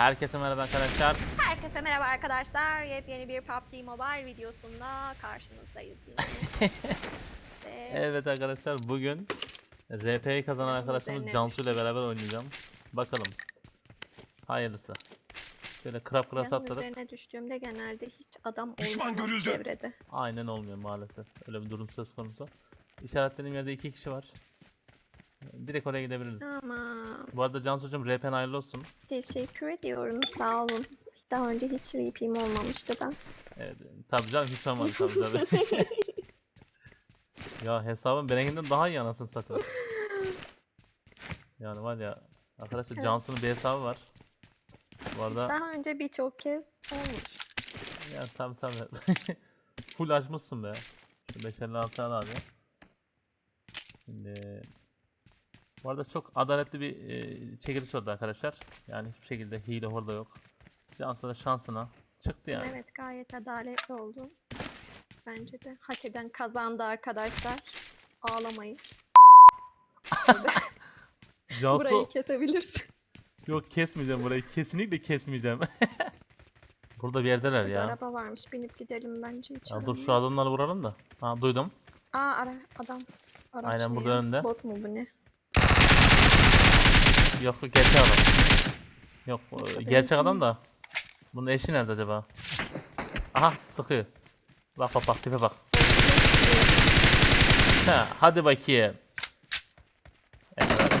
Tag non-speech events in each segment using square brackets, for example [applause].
Herkese merhaba arkadaşlar. Herkese merhaba arkadaşlar. Yepyeni bir PUBG Mobile videosunda karşınızdayız [laughs] Evet arkadaşlar bugün RP'yi kazanan arkadaşımız Cansu ile beraber oynayacağım. Bakalım. Hayırlısı. Şöyle krap kras yanın attırıp üzerine düştüğümde genelde hiç adam Düşman olmuyor görüldü. çevrede. aynen olmuyor maalesef. Öyle bir durum söz konusu. İşaretlediğim yerde iki kişi var. Direkt oraya gidebiliriz. Tamam. Bu arada Cansu'cum RP'n hayırlı olsun. Teşekkür ediyorum. Sağ olun. Daha önce hiç RP'm olmamıştı da. Evet, tabii canım hiç olmadı tabii tabii. [laughs] ya hesabım benimkinden daha iyi anasını satayım. Yani var ya arkadaşlar Evet. Cansu'nun bir hesabı var. Bu arada Daha önce birçok kez olmuş. ya tabii tabii. [laughs] Full açmışsın be. Şu 556 al abi. Şimdi bu arada çok adaletli bir e, çekiliş oldu arkadaşlar. Yani hiçbir şekilde hile orada yok. Cansu da şansına çıktı yani. Evet gayet adaletli oldu. Bence de hak eden kazandı arkadaşlar. Ağlamayın. [laughs] Cansu Burayı kesebilirsin. Yok kesmeyeceğim burayı. Kesinlikle kesmeyeceğim. [laughs] Burada bir yerdeler ya. araba varmış. Binip gidelim bence hiç. ya dur şu adamları vuralım da. Ha duydum. Aa ara adam. Araç Aynen ne burada önünde. Bot mu bu ne? Yok bu gerçek adam. Yok Burada gerçek adam da. Bunun eşi nerede acaba? Aha sıkıyor. Bak bak bak tipe bak. Ha, hadi bakayım. Evet.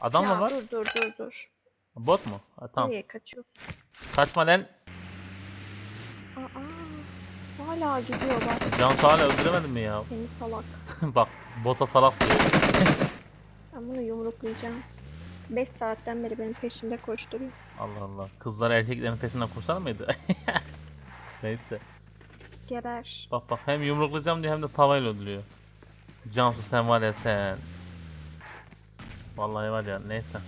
Adam mı ya var? dur dur dur dur. Bot mu? Ha, tamam. Nereye kaçıyor? Kaçma lan. Aa, hala gidiyor bak. Cansu hala öldüremedin mi ya? Seni salak. [laughs] bak bota salak diyor. Ben bunu yumruklayacağım. 5 saatten beri benim peşinde koşturuyor. Allah Allah. Kızlar erkeklerin peşinden kursar mıydı? [laughs] Neyse. Geber. Bak bak hem yumruklayacağım diyor hem de tavayla öldürüyor. Cansu sen var ya sen. Vallahi var ya neyse.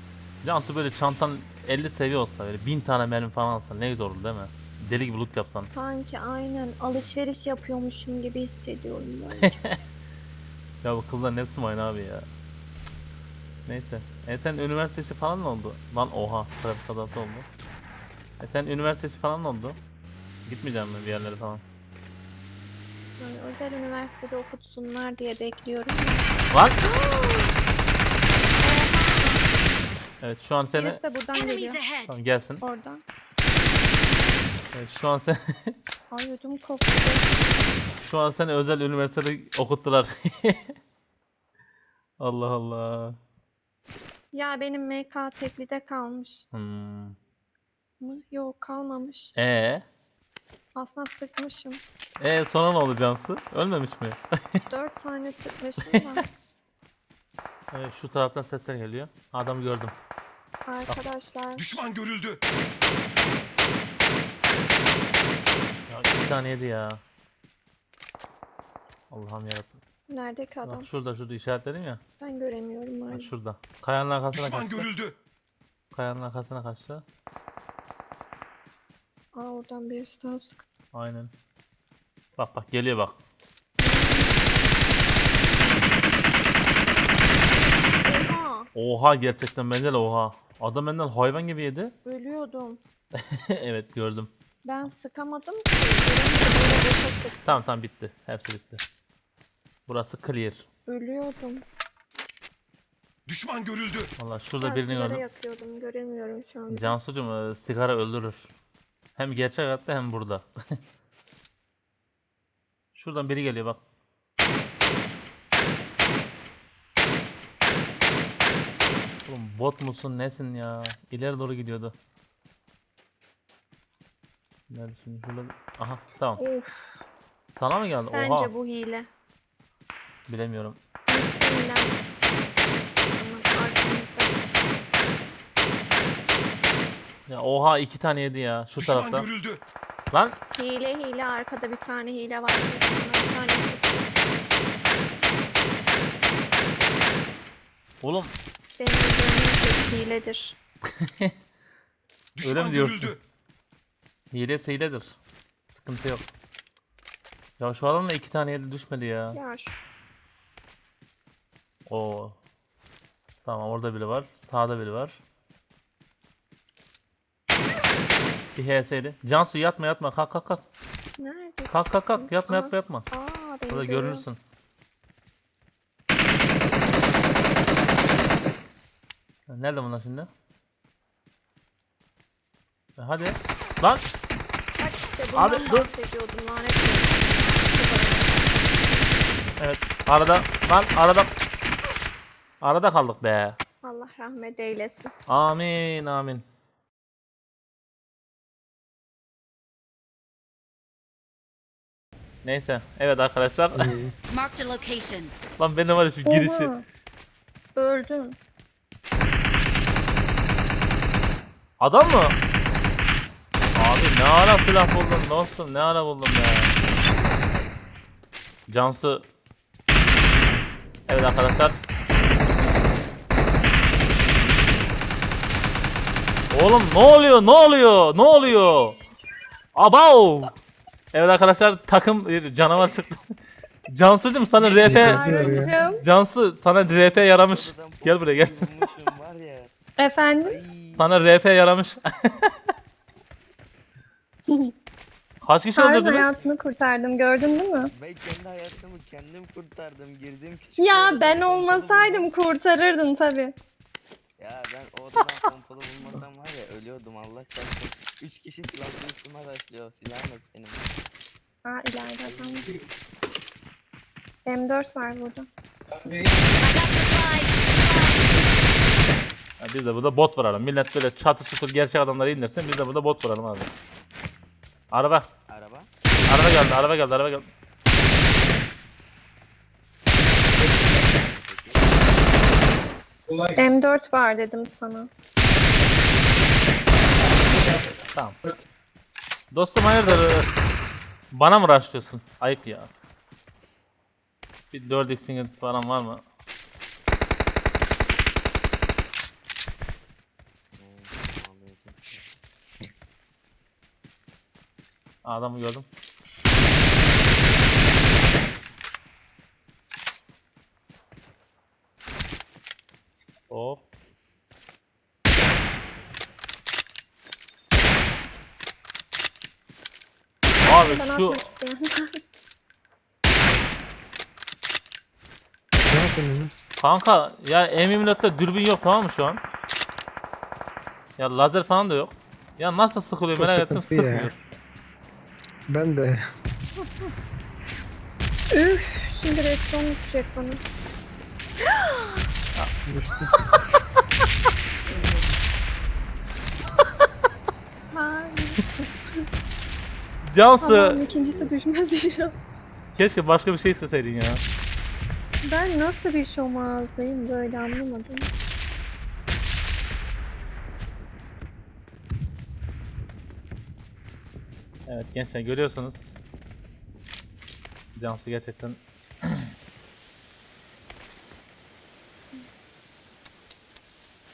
Cansu böyle çantan 50 seviye olsa böyle 1000 tane mermi falan alsa ne güzel olur değil mi? Deli gibi loot yapsan. Sanki aynen alışveriş yapıyormuşum gibi hissediyorum böyle. [laughs] Ya bu kızların hepsi mi aynı abi ya? Neyse. E sen üniversite işi falan ne oldu? Lan oha trafik kazası oldu. E sen üniversite işi falan ne oldu? Gitmeyeceğim mi bir yerlere falan? yani özel üniversitede okutsunlar diye bekliyorum. Lan! Evet şu an seni... Birisi de buradan geliyor. Tamam gelsin. Oradan. Evet, şu an sen [laughs] Ay ödüm koptu. şu an seni özel üniversitede okuttular. [laughs] Allah Allah. Ya benim MK teklide kalmış Hmm. mı? Yok kalmamış. E Aslında sıkmışım. e sonra ne oldu Cansu? Ölmemiş mi? [laughs] 4 tane sıkmışım da. [laughs] Evet şu taraftan sesler geliyor. Adamı gördüm. Arkadaşlar Düşman görüldü. Ya iki tane yedi ya. Allah'ım yarabbim. Nerede ki adam? Bak şurada şurada işaretledim ya. Ben göremiyorum Bak şurada. Kayanın arkasına Düşman kaçtı. görüldü. Kayanın arkasına kaçtı. Aa oradan birisi daha sık. Aynen. Bak bak geliyor bak. Oha Oha gerçekten bence de oha. Adam benden hayvan gibi yedi. [laughs] ölüyordum. evet gördüm. Ben sıkamadım ki. Göremedim, böyle boşa sıktım. Tamam tamam bitti. Hepsi bitti. Burası clear. Ölüyordum. Düşman görüldü. Valla şurada Ben birini sigara gördüm. yakıyordum. Göremiyorum şu an. Cansucuğum e, sigara öldürür. Hem gerçek hayatta hem burada. [laughs] Şuradan biri geliyor bak. Oğlum bot musun nesin ya? İleri doğru gidiyordu. Nerede şimdi şurada? Aha tamam. Of. Sana mı geldi? Bence Oha. bu hile. Bilemiyorum. Ya oha iki tane yedi ya şu Düşman tarafta. görüldü. Lan Hile hile arkada bir tane hile var. Bir tane oğlum Senin hiledir. [laughs] Düşman mi diyorsun? görüldü. hile hiledir. Sıkıntı yok. Ya şu adamla iki tane yedi düşmedi ya. Ya şu- Oo. Tamam orada biri var. Sağda biri var. Bir HS'li. Cansu yatma yatma kalk kalk kalk. Nerede? Kalk kalk kalk yatma yatma yatma. Aa, Burada görürsün. Nerede bunlar şimdi? E, Hadi. Lan Bak işte Abi, dur. bahsediyordum lanet olsun. evet arada lan arada arada kaldık be. Allah rahmet eylesin. Amin amin. Neyse. Evet arkadaşlar. [laughs] Marked a location. Lan benim var ya şu girişi. Oha. Öldüm. Adam mı? Abi ne ara silah buldun dostum ne ara buldun be. Cansu. Evet arkadaşlar. Oğlum ne oluyor ne oluyor ne oluyor? Abav. Evet arkadaşlar takım bir canavar çıktı. [laughs] Cansu'cum sana RP Harun'cum. Cansu sana RP yaramış. Gel buraya gel. Efendim? Sana RP yaramış. [laughs] Kaç kişi Harun öldürdünüz? hayatını kurtardım gördün değil mi? ben kendi hayatımı kendim kurtardım. Girdim küçük Ya ben pompalı olmasaydım kurtarırdın tabi. Ya ben o odadan [laughs] pompalı bulmasam var ya ölüyordum Allah çarpsın. Üç kişi silahlı üstüme başlıyor. Silahım yok benim. Aa ileride adam. M4 var burada. Ya biz de burada bot vuralım. Millet böyle çatı çutur gerçek adamları indirsin. Biz de burada bot vuralım abi. Araba. Araba. Araba geldi, araba geldi, araba geldi. M4 var dedim sana. Tamam. Dostum hayırdır? Bana mı rushlıyorsun? Ayıp ya. Bir 4x'iniz falan var mı? Adamı gördüm. Hop. Abi şu atmak isteyen. Ne yapıyorsunuz? kanka ya M24'te dürbün yok tamam mı şu an? Ya lazer falan da yok. Ya nasıl sıkılıyor Çok merak ettim sıkıntı ya. sıkmıyor. Ben de. Üf, şimdi redstone düşecek bana. [gasps] [gasps] Hayır. Cansu Tamam ikincisi düşmez inşallah. keşke başka bir şey isteseydin ya. Ben nasıl bir şomazlıyım böyle anlamadım. Evet gençler görüyorsunuz. Cansu gerçekten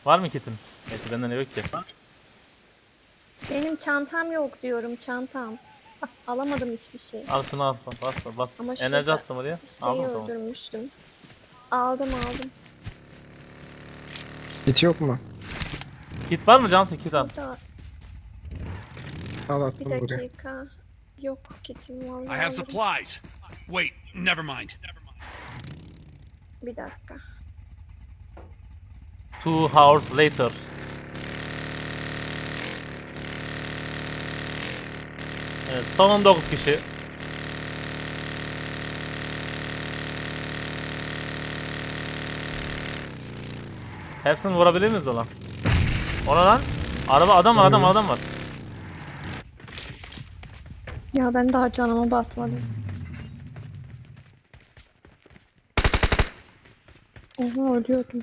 Var mı kitin? Gerçi benden yok ki. Benim çantam yok diyorum çantam. [laughs] Alamadım hiçbir şey. Al şunu al. Bas bas. Ama Enerji şurada attım oraya. Şeyi Aldım tamam. öldürmüştüm. Aldım aldım. Hiç yok mu? Kit var mı Cansu? Kit al. Burada Al bir attım buraya. dakika. Yok kitim vallahi. I have alırım. supplies. Wait, never mind. Bir dakika. Two hours later. Evet son 19 kişi. Hepsini vurabilir miyiz lan? Ona lan. Araba adam var adam var adam var. Ya ben daha canımı basmadım. Oha ölüyordum.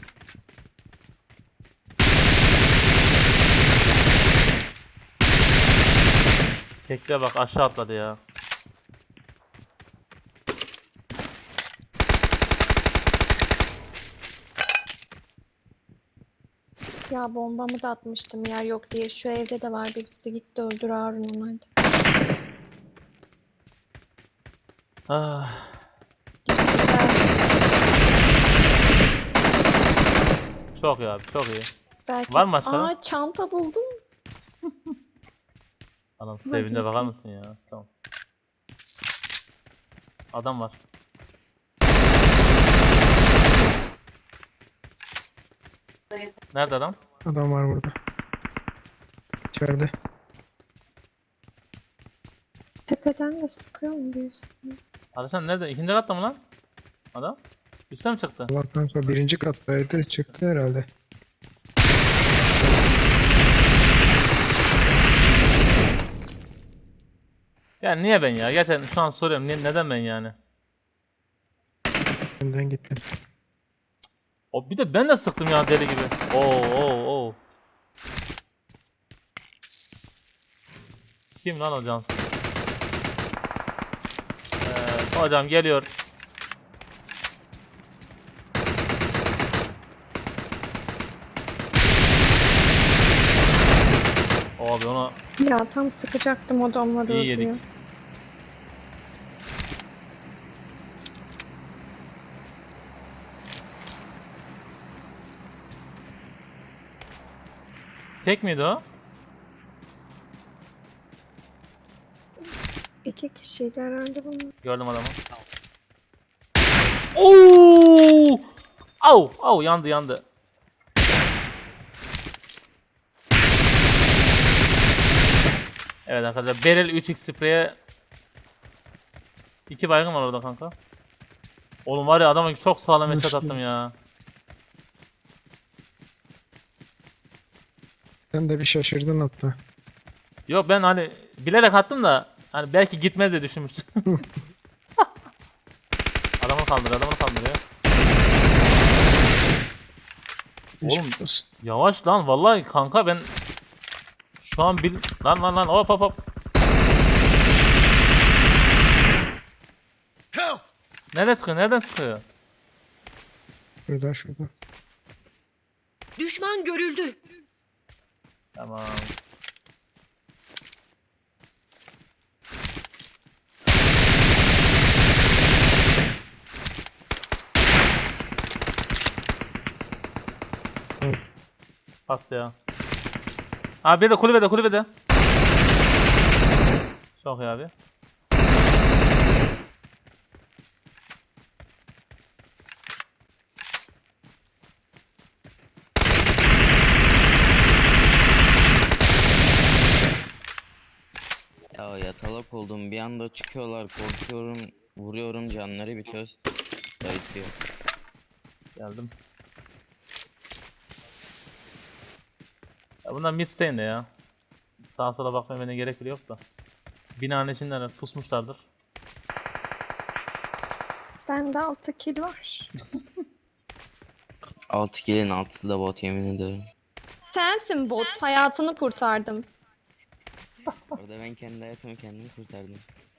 Tekle bak aşağı atladı ya. Ya bombamı da atmıştım yer yok diye. Şu evde de var birisi gitti öldür Harun onu hadi. Ah. Çok iyi abi çok iyi. Belki... Var mı başka? Aa çanta buldum. Adam Hadi sevinde bakar mısın ya? Tamam. Adam var. Nerede adam? Adam var burada. İçeride. Tepeden de sıkıyor mu birisi? Arkadaşlar nerede? İkinci katta mı lan? Adam? Üstte mi çıktı? Allah kanka birinci kattaydı çıktı herhalde. Ya niye ben ya? Gerçekten şu an soruyorum. Niye, neden ben yani? Önden gittim. O bir de ben de sıktım ya deli gibi. Oo oo oo. Kim lan o cansız? Evet, hocam geliyor. Abi ona Ya tam sıkacaktım adamları İyi yedik. öldürüyor. Tek miydi o? İki kişiydi herhalde bunlar. Gördüm adamı. Oo! Au, au yandı yandı. Evet arkadaşlar Beril 3x spreye 2 baygın var orada kanka. Oğlum var ya adama çok sağlam headshot attım ya. Sen de bir şaşırdın hatta. Yok ben hani bilerek attım da hani belki gitmez diye düşünmüştüm. [laughs] adamı kaldır adamı kaldırıyor. Oğlum. Geçmiş olsun. Yavaş lan vallahi kanka ben şu an bil lan lan lan hop hop hop. Nereden sıkıyor? Nereden sıkıyor? Şurada şurada. Düşman görüldü. Tamam. Pas ya. Abi bir de kulübede kulübede. Çok iyi abi. Bir anda çıkıyorlar korkuyorum vuruyorum canları bitiyor. Dayıtıyor. Geldim. Ya bunlar mid stay'inde ya. Sağa sola bakmaya bana gerek bile yok da. Binanın içinden pusmuşlardır. Bende 6 kill var. 6 gelin 6'sı da bot yemin ediyorum. Sensin bot. Hayatını kurtardım. [laughs] Orada ben kendi hayatımı kendim kurtardım.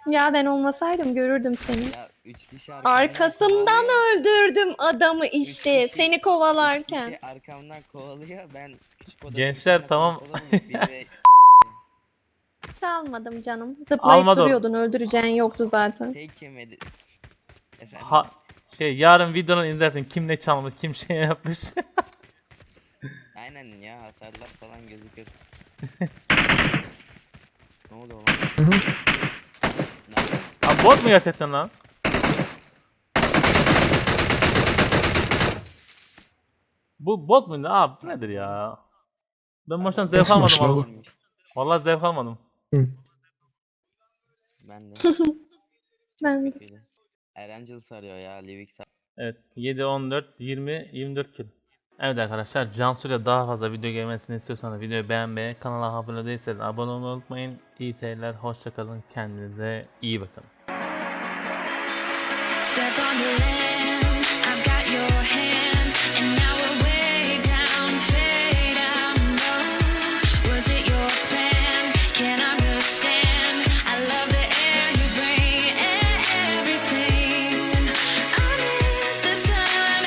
Ya ben olmasaydım görürdüm seni. Ya 3 kişi arkamdan Arkasından öldürdüm adamı işte kişi- seni Üç kovalarken. kişi arkamdan kovalıyor ben küçük odada Gençler, tamam. pompalı bulup bir Çalmadım canım. Zıplayıp Almadı o. duruyordun öldüreceğin yoktu zaten. tek yemedi. Efendim? Ha şey yarın videonu izlersin kim ne çalmış kim şey yapmış. Aynen ya hasarlar falan gözükür. [laughs] ne oldu lan? Hı hı. Bot mu gerçekten lan? Bu bot muydu? Abi bu nedir ya? Ben maçtan zevk almadım abi. Vallahi zevk almadım. Hı. Ben de. [laughs] Ben Öyle. Erancıl sarıyor ya Livik sar. Evet 7, 14, 20, 24 kill. Evet arkadaşlar Cansu ile daha fazla video gelmesini istiyorsanız videoyu beğenmeyi, kanala abone değilseniz abone olmayı unutmayın. İyi seyirler, hoşçakalın, kendinize iyi bakın.